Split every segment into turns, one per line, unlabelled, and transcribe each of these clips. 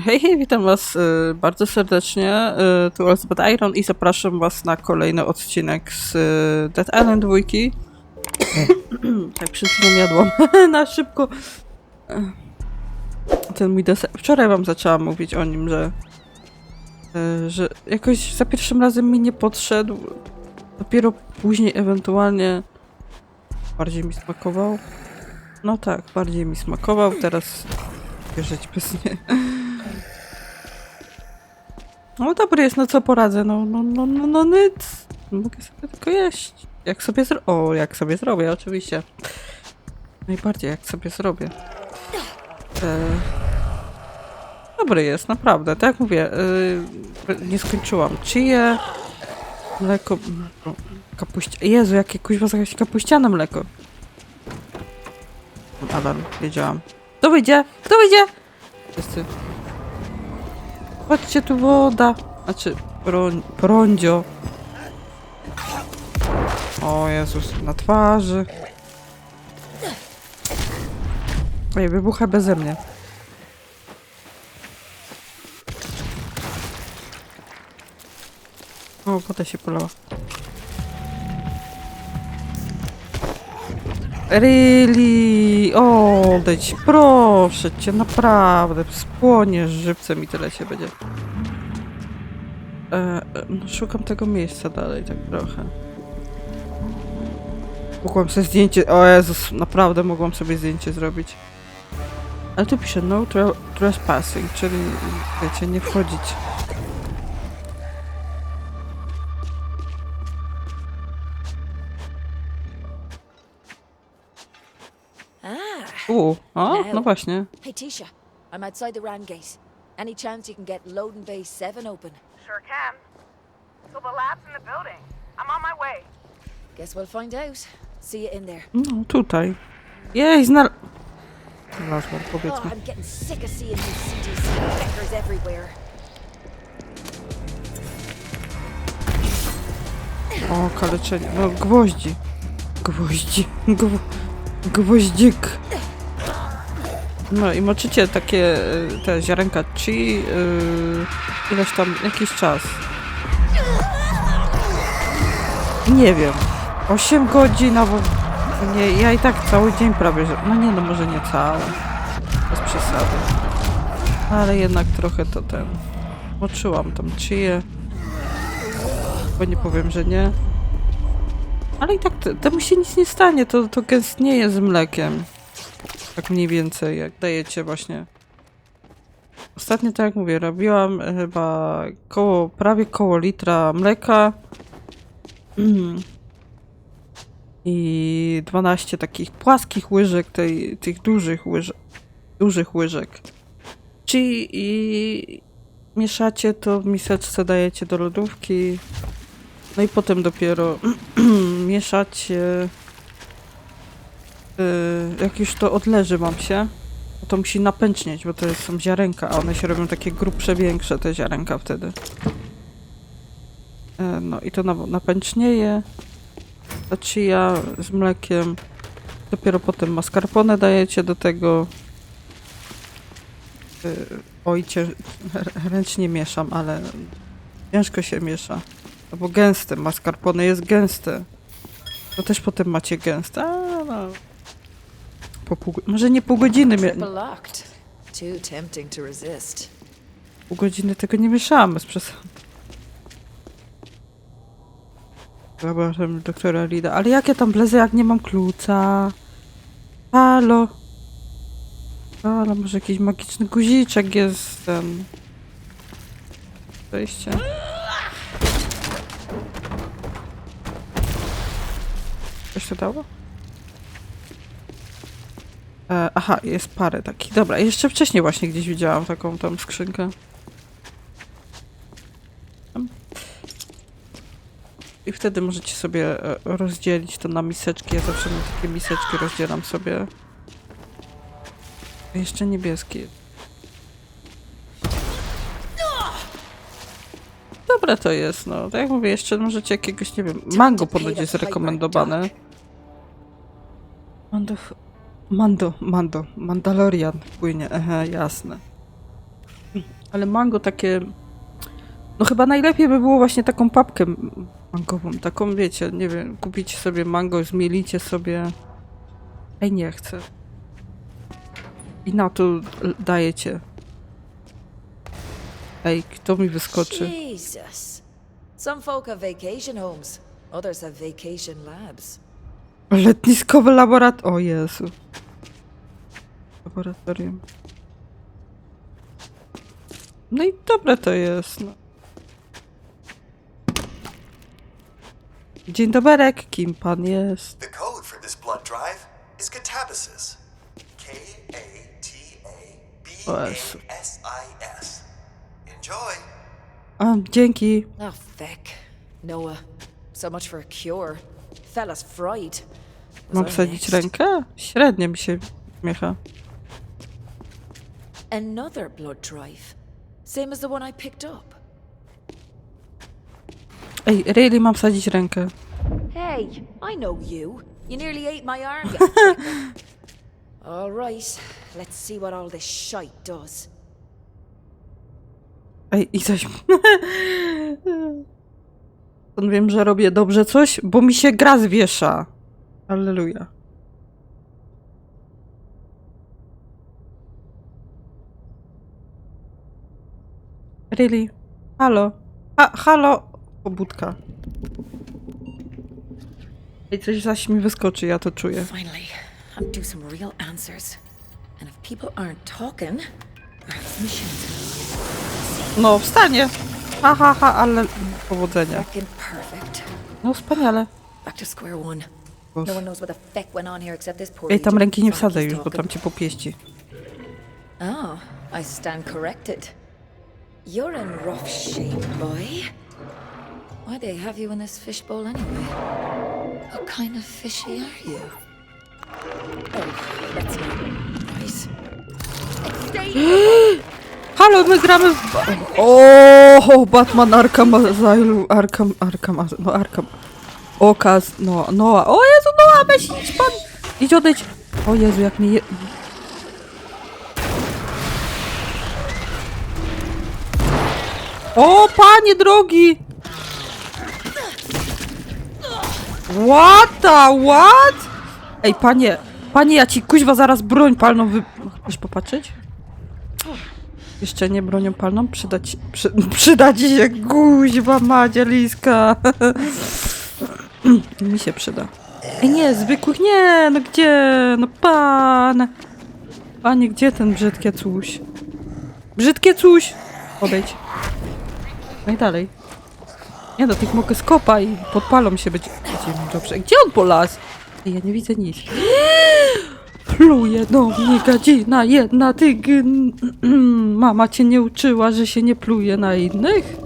Hej, hej, witam was e, bardzo serdecznie. E, tu Elizabeth Iron i zapraszam was na kolejny odcinek z e, Dead Island 2. tak przed chwilą jadłam na szybko. Ten mój deser. Wczoraj wam zaczęłam mówić o nim, że że jakoś za pierwszym razem mi nie podszedł. Dopiero później ewentualnie bardziej mi smakował. No tak, bardziej mi smakował. Teraz żyć bez nie. No dobry jest, no co poradzę, no, no, no, no, no nic. Mogę sobie tylko jeść. Jak sobie zro... O, jak sobie zrobię, oczywiście. Najbardziej jak sobie zrobię. E... Dobry jest, naprawdę. Tak jak mówię, e... nie skończyłam. Chije, mleko, kapuścia... Jezu, jakie kuźwa za jakieś kapuściane mleko. Alarm, wiedziałam. Kto wyjdzie? Kto wyjdzie? Wszyscy. Chodźcie tu woda. Znaczy, broń, prądzio. O Jezus, na twarzy. Ej, wybucha beze mnie. O, woda się polała. Really? Odejdź, proszę cię, naprawdę. Spłoniesz żywcem i tyle się będzie. E, e, no, szukam tego miejsca dalej, tak trochę. Mogłam sobie zdjęcie. O Jezus, naprawdę mogłam sobie zdjęcie zrobić. Ale tu pisze no trespassing, czyli wiecie, nie wchodzić. U, o, no właśnie.
hey Tisha, I'm outside the Rand gate. Any chance you can get Loading Bay 7 open?
Sure can. So the lab's in the building. I'm on my way.
Guess we'll find out. See you in there.
No, tutaj. Jej, znal... Znalazłam,
Oh,
powiedzmy.
I'm getting sick of seeing these CDC fuckers everywhere.
O, kaleczenie. No, gwoździ. Gwoździ. Gwo... Gwoździk. No i moczycie takie y, te ziarenka chi yy, ileś tam, jakiś czas. Nie wiem. 8 godzin albo... Nie, ja i tak cały dzień prawie, że... No nie, no może nie cały. Bez przesady. Ale jednak trochę to ten... Moczyłam tam chię. Bo nie powiem, że nie. Ale i tak te- temu się nic nie stanie, to, to gęstnieje z mlekiem. Tak mniej więcej, jak dajecie właśnie. Ostatnio, tak jak mówię, robiłam e, chyba koło, prawie koło litra mleka. I 12 takich płaskich łyżek, tej, tych dużych łyżek. Dużych łyżek. Czyli i mieszacie to w miseczce, dajecie do lodówki. No i potem dopiero mieszacie. Yy, jak już to odleży mam się, to, musi napęcznieć, bo to są ziarenka, a one się robią takie grubsze, większe te ziarenka wtedy. Yy, no i to na, napęcznieje. Chia z mlekiem. Dopiero potem mascarpone dajecie do tego. Yy, oj, cię, ręcznie mieszam, ale ciężko się miesza. No bo gęste, mascarpone jest gęste. To też potem macie gęste. A, no. Po pół, może nie pół godziny, mia-
Triple locked. Too tempting to resist.
pół godziny tego nie mieszałam bez przesady. Zobaczymy doktora Lida. Ale jak ja tam blezę, jak nie mam kluca? Halo? Halo, może jakiś magiczny guziczek jest ten... Wejście. Coś to dało? E, aha, jest parę takich. Dobra, jeszcze wcześniej właśnie gdzieś widziałam taką tam skrzynkę. I wtedy możecie sobie e, rozdzielić to na miseczki. Ja zawsze na takie miseczki rozdzielam sobie. Jeszcze niebieskie. Dobre to jest, no. Tak jak mówię, jeszcze możecie jakiegoś, nie wiem, mango ponoć jest rekomendowane. Mando, Mando, Mando, Mandalorian płynie, aha, jasne. Ale mango takie... No chyba najlepiej by było właśnie taką papkę mangową. Taką, wiecie, nie wiem, kupicie sobie mango, zmielicie sobie... Ej, nie chcę. I na to dajecie. Ej, kto mi wyskoczy?
Jesus. Some folk have vacation homes. Others have vacation labs.
Letniskowe laboratorium. O Jezu. Laboratorium. No i dobre to jest. No. Dzień doberek, kim pan jest?
The code for this blood drive is catabasis. K A T A B A S I S. Enjoy.
A, dzięki.
Oh, feck. Noah. So much for a cure. Fella's fried.
Mam wsadzić rękę? Średnio mi się śmiecha.
Another blood drive. Same as the one I picked up.
Ej, really mam wsadzić rękę.
Hey, I know you. You nearly ate my arm. All right, let's see what all this shite does.
Ej, i coś. On wiem, że robię dobrze coś, bo mi się gra zwiesza. Alleluja. Really? Halo? Ha, halo? Pobudka. Ej, coś zaś mi wyskoczy, ja to czuję.
Finally, I'm due some real answers. And if people aren't talking,
No, wstanie. Ha, ha, ha, ale powodzenia. No, wspaniale.
Back to square one. No one knows what the feck went on here except this poor
Ej, tam ręki nie
he's
już, bo tam cię popieści.
Oh, I stand corrected. You're in rough shape, boy. Why they have you in this fishbowl anyway? What kind of fishy are you? Oh, that's not. Stay
Halo, my gramy w... O, Batman Arkham Asylum, Arkham, Arkham, no Arkham. Okaz, no, Noa. O Jezu, Noa, weź idź pan. Idź odejdź. O Jezu, jak mnie je... O, panie drogi! What the what? Ej, panie, panie, ja ci kuźwa zaraz broń palną wy... Chcesz popatrzeć? Jeszcze nie bronią palną? Przyda ci, przy, przyda ci się guźwa madzieliska. Mi się przyda. Ej, nie, zwykłych nie, no gdzie? No pan. Panie, gdzie ten brzydkie coś? Brzydkie coś! Odejdź. No i dalej. Nie no, tych mogę skopa i podpalą się być. Będzie mi dobrze. Gdzie on polazł? Ej, ja nie widzę nic. Pluje do mnie gadzina jedna, ty. Mama cię nie uczyła, że się nie pluje na innych?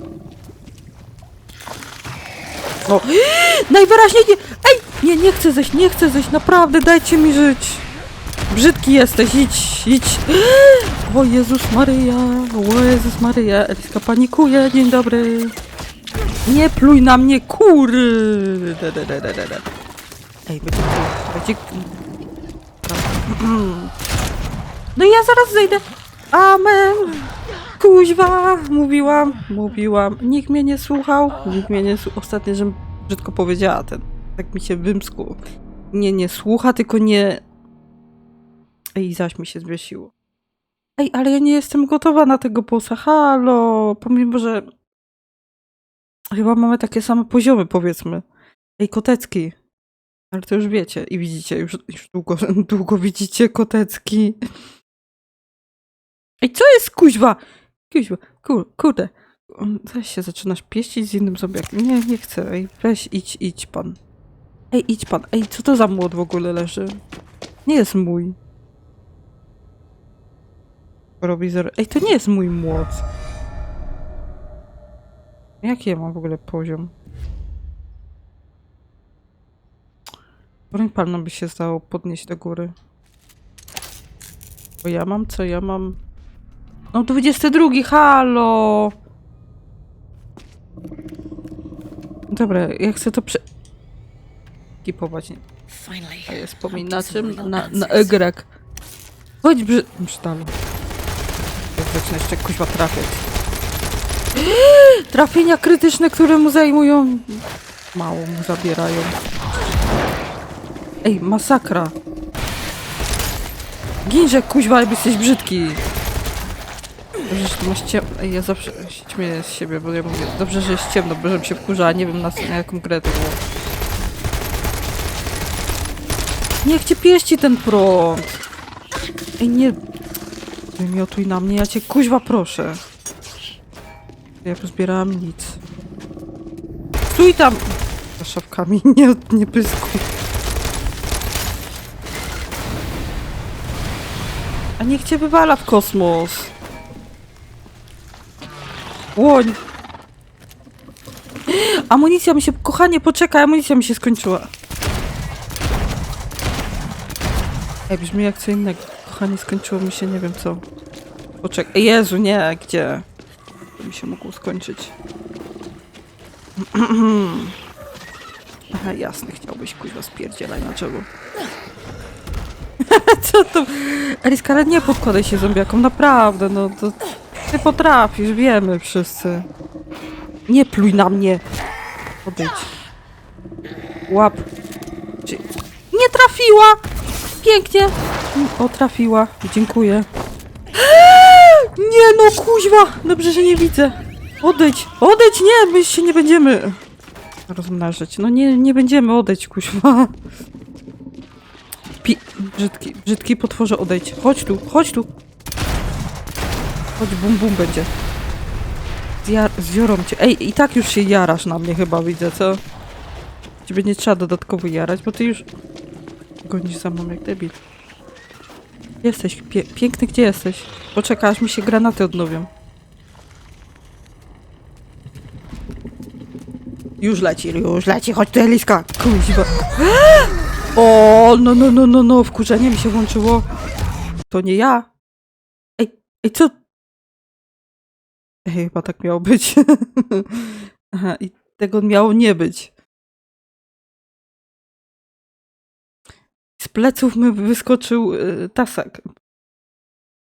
O, najwyraźniej nie... Ej, nie, nie chcę zejść, nie chcę zejść, naprawdę, dajcie mi żyć. Brzydki jesteś, idź, idź. O Jezus Maryja, o Jezus Maryja, Eliska panikuje, dzień dobry. Nie pluj na mnie, kury. Ej, będzie... będzie... No ja zaraz zejdę. Amen. Kuźwa, mówiłam, mówiłam. Nikt mnie nie słuchał, nikt mnie nie słuchał. Ostatnio, żem brzydko powiedziała ten. Tak mi się wymskło. Nie, nie słucha, tylko nie... Ej, zaś mi się zwiesiło. Ej, ale ja nie jestem gotowa na tego bossa. Halo, pomimo, że... Chyba mamy takie same poziomy, powiedzmy. Ej, Kotecki. Ale to już wiecie i widzicie, już, już długo, długo widzicie Kotecki. Ej, co jest kuźwa? Kuźwa, kur, kurde. Zaś się zaczynasz pieścić z innym zombiakiem. Nie, nie chcę. Ej, weź, idź, idź pan. Ej, idź pan. Ej, co to za młot w ogóle leży? Nie jest mój. Robi zero. Ej, to nie jest mój młot. Jaki ja mam w ogóle poziom? Broń palną by się zdało podnieść do góry. Bo ja mam co? Ja mam... No 22, halo! Dobra, ja chcę to prze... Kipować, nie? A jest
I'm
pomin
due
na Na. Y. Chodź brzy... Brztalu. zacznę jeszcze kuźwa trafiać. Trafienia krytyczne, które mu zajmują... Mało mu zabierają. Ej, masakra. Ginże, kuźwa, jesteś brzydki. Dobrze, że tu masz ciem... Ej, ja zawsze śmieję z siebie, bo ja mówię, dobrze, że jest ciemno, bo żebym się wkurzała, nie wiem na, na jaką grę to było. Niech cię pieści ten prąd. Ej, nie... Wymiotuj na mnie, ja cię kuźwa proszę. Ja pozbierałam nic. Stój tam! Za szafkami, nie, nie pyskuj. A niech cię wywala w kosmos. Łoń. Amunicja mi się, kochanie, poczekaj, amunicja mi się skończyła. Ej, brzmi jak co innego. Kochanie, skończyło mi się, nie wiem co. Poczekaj, Jezu, nie, gdzie? To mi się mogło skończyć. Aha, jasne, chciałbyś kuźwa spierdzielać na czego. Co to? Eliska, ale nie podkładaj się zombiakom, naprawdę, no to... Ty potrafisz, wiemy wszyscy. Nie pluj na mnie. Odejdź. Łap. Nie trafiła! Pięknie! O, trafiła. Dziękuję. Nie no, kuźwa! Dobrze, że nie widzę. Odejdź! Odejdź! Nie, my się nie będziemy rozmnażać. No nie, nie będziemy odejdź, kuźwa. Brzydki, brzydki potworze, odejdź. Chodź tu, chodź tu. Chodź, bum bum będzie. Zjar zbiorą cię. Ej, i tak już się jarasz na mnie chyba, widzę, co? Ciebie nie trzeba dodatkowo jarać, bo ty już gonisz za mną jak debil. Jesteś, pie piękny, gdzie jesteś? Poczekaj, aż mi się granaty odnowią. Już leci, już leci, chodź tu Eliska. Kuźwa. O, no, no, no, no, no, wkurzenie mi się włączyło. To nie ja. Ej, ej, co? Ej, chyba tak miało być. Aha, i tego miało nie być. Z pleców mi wyskoczył y, tasak.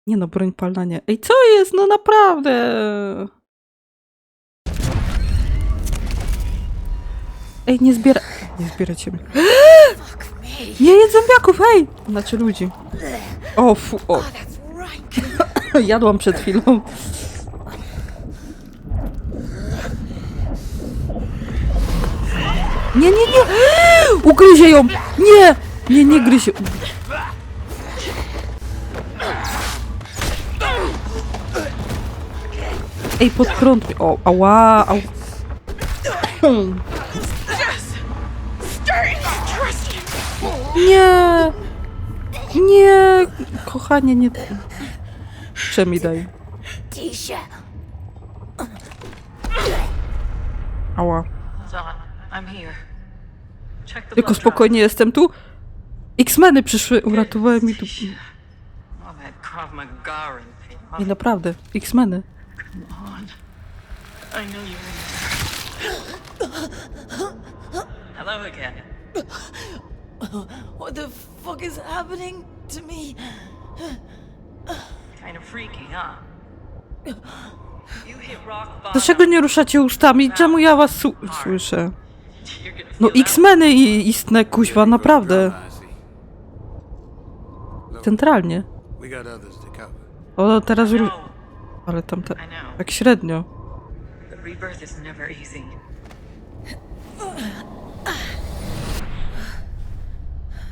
Nie no, broń palna nie. Ej, co jest? No naprawdę. Ej, nie zbiera... Nie zbierajcie mnie. Nie jedz zombiaków, hej! Znaczy ludzi. O, fu, o.
Rank.
Jadłam przed chwilą. Nie, nie, nie! Ugryzie ją! Nie! Nie, nie gryzie. Ej, pod prąd. O, ała, au. Nie! Nie! Kochanie, nie... Przemi daj.
Tisha.
Ała. Tylko spokojnie jestem tu. X-meny przyszły, uratowały mi tu. Nie, naprawdę. X-meny.
Hello again.
What the fuck is happening to me?
Kind of freaky, huh? You hit rock bottom.
Dlaczego nie ruszacie ustami? Czemu ja was su- słyszę?
You're gonna
No
feel that
X-meny i istne, kuźwa, naprawdę. Centralnie.
We got others to cover.
O, teraz ru-
No,
Ale tam
I know.
tak średnio.
Rebirth is never easy.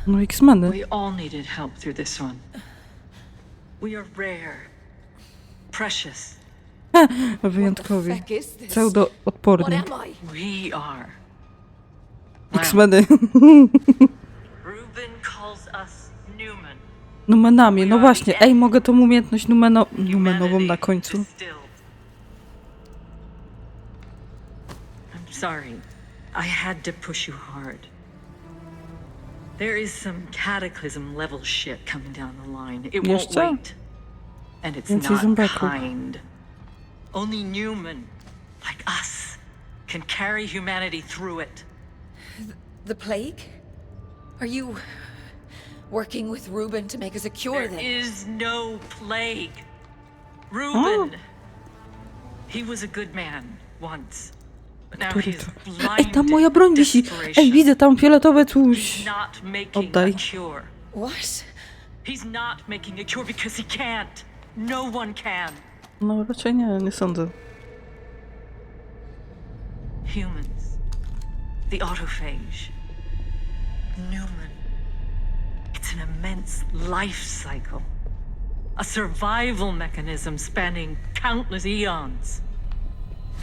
No X-meny.
We all needed help through this one. We are rare, precious.
Wyjątkowi.
Fuck is this?
Pseudo-odporni.
What am I?
We are.
X-meny.
Ruben calls us Newman.
Numenami. No właśnie. Ej, mogę tą umiejętność numeno- numenową na końcu.
I'm sorry. I had to push you hard. There is some cataclysm level shit coming down the line. It won't
Jeszcze?
wait. And it's
Więcej
not
zombiaków.
kind. Only Newman, like us, can carry humanity through it.
The plague? Are you working with Reuben to make us a cure
There
then?
is no plague. Reuben. He was a good man once.
Który to? Ej, tam moja broń wisi! Ej, widzę tam fioletowe coś!
not making
Oddaj.
a cure.
What?
He's not making a cure because he can't. No one can.
No raczej nie, nie sądzę.
Humans. The autophage. Newman. It's an immense life cycle. A survival mechanism spanning countless eons.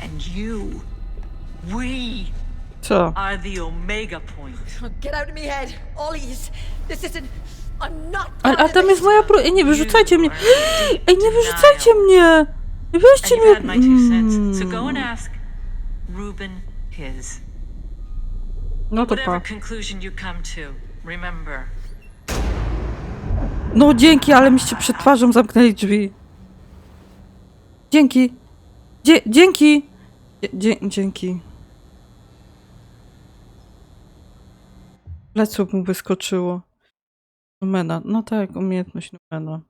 And you, we,
Co?
are the omega point.
Get out of me head. Ollies. This isn't. I'm not.
Ale
of
tam jest moja broń! Ej, nie wyrzucajcie mnie! Ej, nie wyrzucajcie mnie! Nie
And
weźcie
you've had
mnie!
my two cents, so go
Mm.
and ask Reuben his.
No to
Whatever
pa.
conclusion you come to, remember,
No dzięki, ale miście przed twarzą zamknęli drzwi. Dzięki. Dzie dzięki. Dzie dzie dzięki. Pleców mu wyskoczyło. Numena. No tak, umiejętność Numena.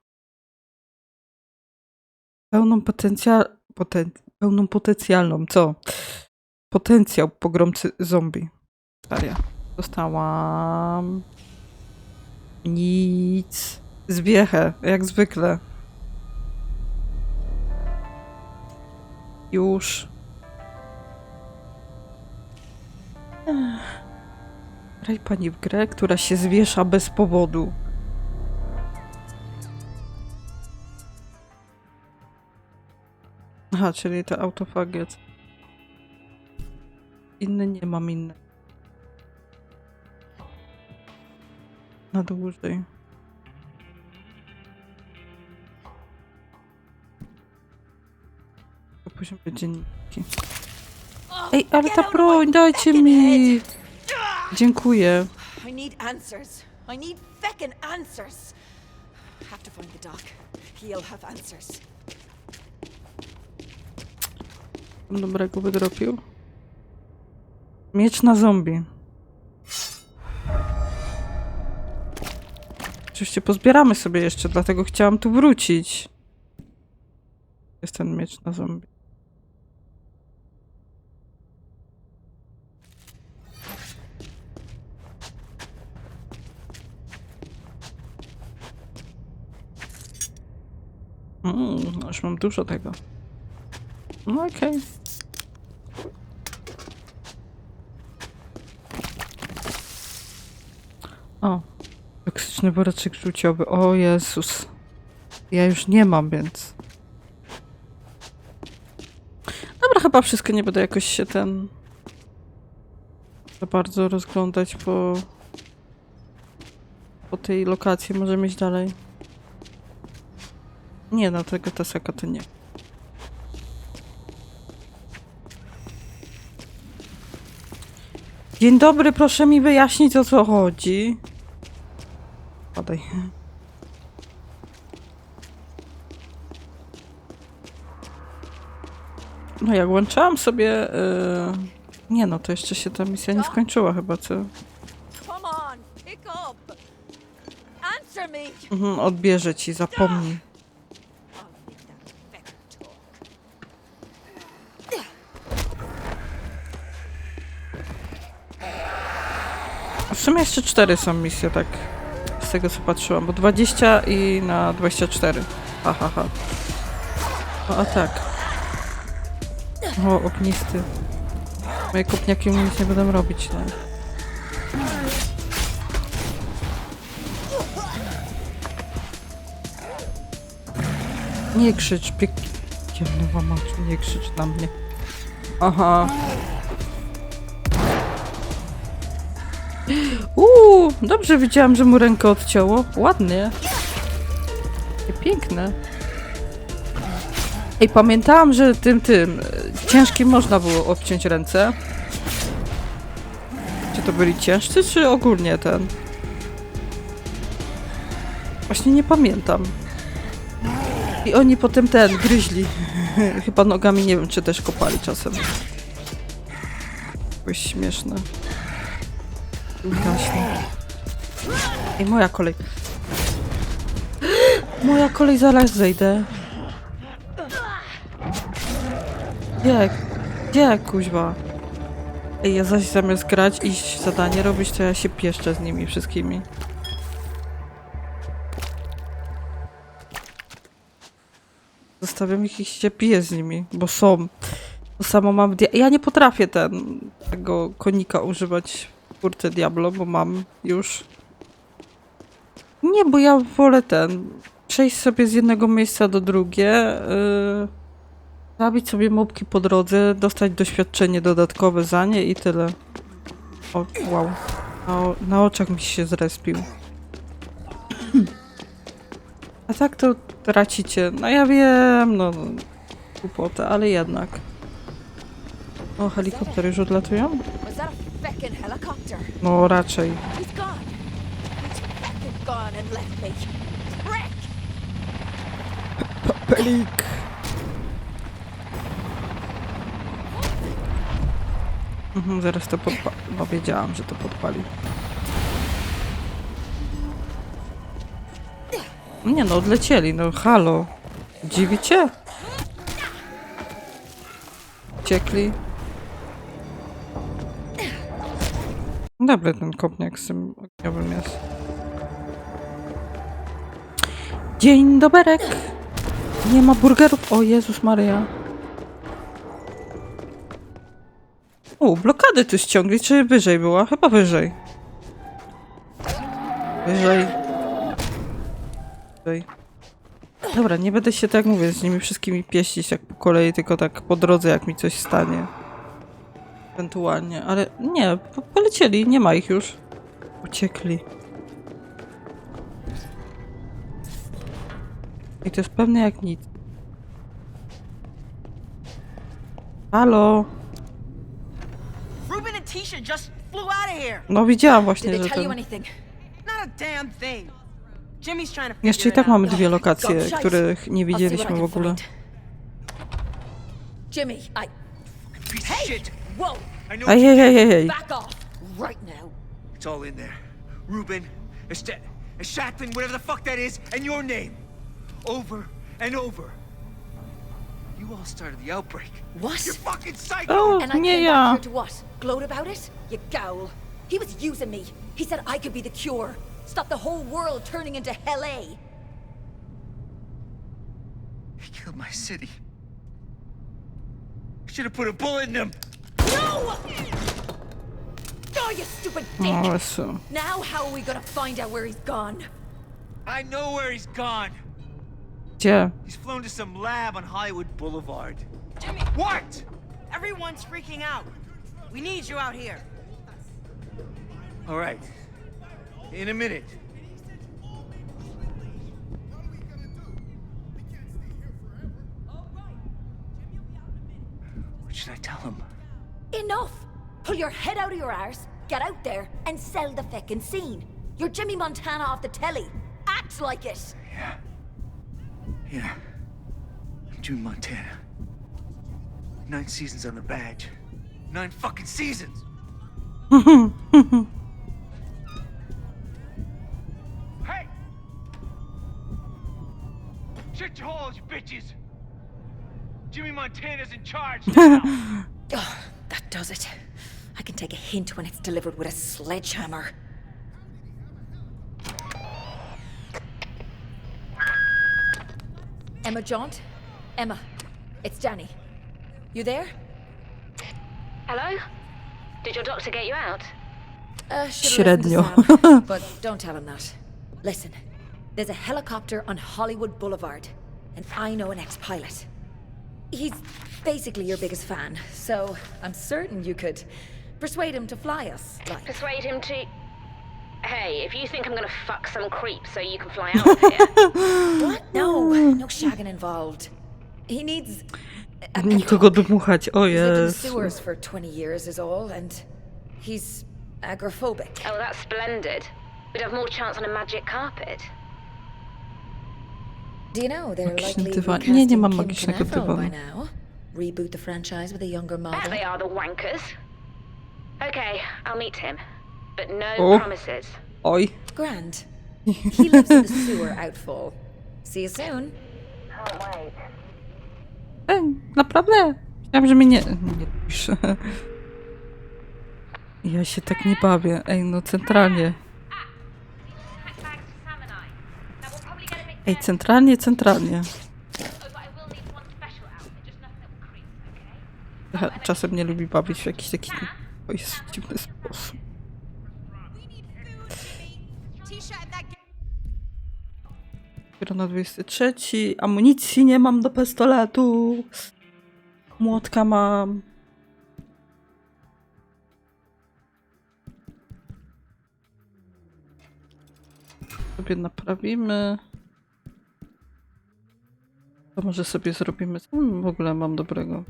Pełną potencjal... Poten pełną potencjalną, co? Potencjał pogromcy zombie. Daria. Dostałam... Nic. Zwiechę, jak zwykle. Już. Ech. Graj pani w grę, która się zwiesza bez powodu. Aha, czyli to autofagiet. Inny nie mam inny. Na dłużej. To później będzie dzienniki. Ej, ale ta broń, dajcie mi! Dziękuję.
I need answers. I need feckin' answers. Have to find the doc. He'll have answers.
Dobrego wydropił. Miecz na zombie. Oczywiście pozbieramy sobie jeszcze, dlatego chciałam tu wrócić. Jest ten miecz na zombie. Mm, już mam dużo tego. No okej. O, toksyczny woreczek żółciowy. O Jezus. Ja już nie mam, więc... Dobra, chyba wszystko nie będę jakoś się ten... za bardzo rozglądać po... po tej lokacji. Możemy iść dalej. Nie, no tego tasaka to nie. Dzień dobry, proszę mi wyjaśnić o co chodzi. Padaj. No jak łączyłam sobie... y, Nie no, to jeszcze się ta misja nie skończyła chyba, co? Mhm, odbierze ci, zapomnij. Sumie jeszcze cztery są misje, tak. Z tego co patrzyłam, bo 20 i na 24. Ha, ha, ha. A tak. O, ognisty. Moje kopniaki mu nic nie będą robić, no. Nie krzycz, piekielny łamaczu, nie krzycz na mnie. Aha. Uuu, dobrze widziałam, że mu rękę odcięło. Ładnie. Takie Piękne. Ej, pamiętałam, że tym, tym, e, ciężkim można było odciąć ręce. Czy to byli ciężcy, czy ogólnie ten? Właśnie nie pamiętam. I oni potem ten, gryźli. Chyba nogami, nie wiem, czy też kopali czasem. Jakoś śmieszne. Gaśnie. I moja kolej. Moja kolej, zaraz zejdę. Gdzie? Gdzie, kuźwa? Ej, ja zaś zamiast grać, iść zadanie robić, to ja się pieszczę z nimi wszystkimi. Zostawiam ich i się piję z nimi, bo są. To samo mam... Ja nie potrafię ten, tego konika używać w kurce Diablo, bo mam już... Nie, bo ja wolę ten... Przejść sobie z jednego miejsca do drugie, yy, zabić sobie mobki po drodze, dostać doświadczenie dodatkowe za nie i tyle. O, wow. Na, na oczach mi się zrespił. A tak to tracicie. No ja wiem, no... Głupotę, ale jednak. O, helikoptery już odlatują?
Helicopter?
No raczej.
He's gone. He's feckin' gone and left me. Prick!
Pelik! Mhm, zaraz to podpali. No wiedziałam, że to podpali. Nie no, odlecieli, no halo. Dziwicie? Uciekli. Dobry ten kopniak z tym ogniowym jest. Dzień doberek! Nie ma burgerów. O Jezus Maria. U, blokady tu ściągli, czy wyżej była? Chyba wyżej. Wyżej. Wyżej. Dobra, nie będę się tak mówię z nimi wszystkimi pieścić jak po kolei, tylko tak po drodze jak mi coś stanie. Ewentualnie, ale nie, po polecieli, nie ma ich już. Uciekli. I to jest pewne jak nic. Halo?
Ruben and Tisha just flew out of here.
No widziałam właśnie, że ten...
Not a damn thing. Jimmy's trying to figure
Jeszcze i tak mamy dwie lokacje, których nie widzieliśmy w ogóle.
Jimmy, I.
Shit.
Whoa!
I know
Ej, ej, ej, ej, ej.
Back off! Right now.
it's all in there. Ruben, Est- Shatlin, whatever the fuck that is, and your name. Over and over. You all started the outbreak.
What?
You're fucking psycho!
O,
And I
nie
came
ja.
back here to what? Gloat about it? You gowl. He was using me. He said I could be the cure. Stop the whole world turning into Hell A.
He killed my city. I Should have put a bullet in him.
No! Oh, you stupid dick!
O, Jezu.
Now how are we gonna find out where he's gone?
I know where he's gone.
Yeah.
He's flown to some lab on Hollywood Boulevard.
Jimmy,
What?
everyone's freaking out. We need you out here.
All right. In a minute.
Your head out of your arse, get out there, and sell the feckin' scene. You're Jimmy Montana off the telly. Act like it!
Yeah. Yeah. I'm June Montana. Nine seasons on the badge. Nine fucking seasons! hey! Shut your holes, you bitches! Jimmy Montana's in charge now!
Oh, that does it. I can take a hint when it's delivered with a sledgehammer. Emma Jaunt? Emma, it's Danny. You there?
Hello? Did your doctor get you out?
Uh, should've listened
Średnio.
But don't tell him that. Listen, there's a helicopter on Hollywood Boulevard, and I know an ex-pilot. He's basically your biggest fan, so I'm certain you could persuade him to fly us. Like,
Persuade him to. Hey, if you think I'm gonna fuck some creep so you can fly out of here,
what? No, no shagging involved. He needs. a- a
Nikogo
talk.
dmuchać, o
He's lived in
jest.
sewers for 20 years, is all, and he's agoraphobic.
oh, that's splendid. We'd have more chance on a magic carpet.
Do you know they're
Magiczny
likely
dywan.
recasting
Nie, nie mam
Kim
magicznego
Knaffel by
dywanu.
now? Reboot the franchise with a younger
Bet
model.
they are the wankers. Okay, I'll meet him. But no
Oh.
promises.
Oj.
Grand. He lives in the sewer outfall. See you soon.
Ej, naprawdę? Myślałam, że mnie nie... Nie pisze. Ja się tak nie bawię. Ej, no centralnie. Ej, centralnie, centralnie. Trochę Czasem nie lubi bawić w jakiś taki... O, jest dziwny sposób. Dopiero na 23. Amunicji nie mam do pistoletu. Młotka mam. Sobie naprawimy. To może sobie zrobimy. W ogóle mam dobrego?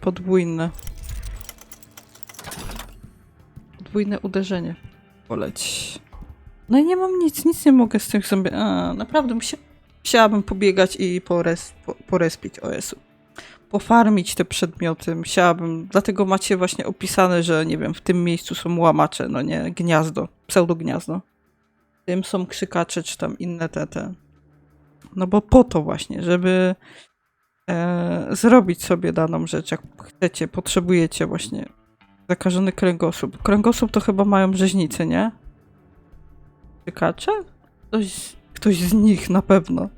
Podwójne. Podwójne uderzenie. Poleć. No i nie mam nic, nic nie mogę z tych zombie. A, naprawdę musia, musiałabym pobiegać i pores, po, porespić OS-u. Pofarmić te przedmioty, musiałabym. Dlatego macie właśnie opisane, że nie wiem, w tym miejscu są łamacze, no nie, gniazdo, pseudogniazdo. W tym są krzykacze, czy tam inne te, te. No bo po to właśnie, żeby e, zrobić sobie daną rzecz, jak chcecie, potrzebujecie właśnie zakażony kręgosłup. Kręgosłup to chyba mają rzeźnicy, nie? Krzykacze? Ktoś, ktoś z nich na pewno.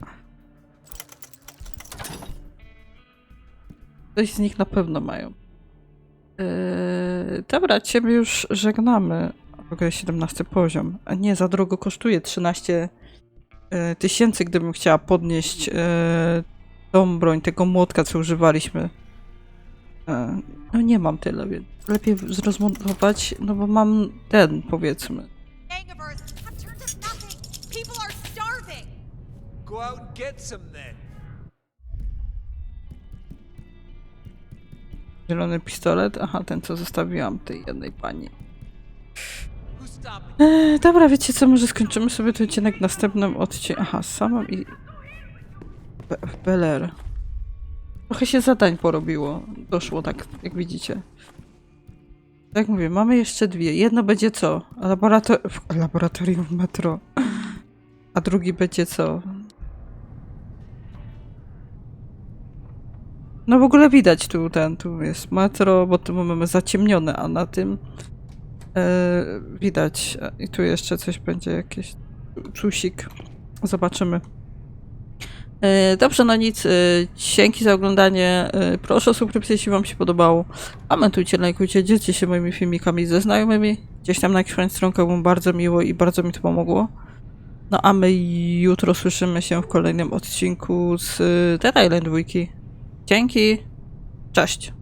Ktoś z nich na pewno mają. Yy, dobra, ciebie już żegnamy. W ogóle 17 poziom. A nie, za drogo kosztuje 13 yy, tysięcy, gdybym chciała podnieść yy, tą broń, tego młotka, co używaliśmy. Yy, no nie mam tyle, więc lepiej zrozmontować, no bo mam ten, powiedzmy.
Go out and get some then.
Zielony pistolet? Aha, ten co zostawiłam tej jednej pani. E, dobra, wiecie co, może skończymy sobie ten odcinek w następnym odcinku. Aha, samą i... Be w Bel Air. Trochę się zadań porobiło. Doszło tak, jak widzicie. Tak mówię, mamy jeszcze dwie. Jedno będzie co? Laboratorium metro. A drugi będzie co? No w ogóle widać tu ten, tu jest metro, bo tu mamy zaciemnione, a na tym e, widać. I tu jeszcze coś będzie, jakieś czusik. Zobaczymy. E, Dobrze, no nic. e, Dzięki za oglądanie. E, Proszę o subskrypcję, jeśli Wam się podobało. Komentujcie, lajkujcie, dzielcie się moimi filmikami ze znajomymi. Gdzieś tam na swoją stronkę było bardzo miło i bardzo mi to pomogło. No a my jutro słyszymy się w kolejnym odcinku z Dead Island Wiki. Dzięki. Cześć.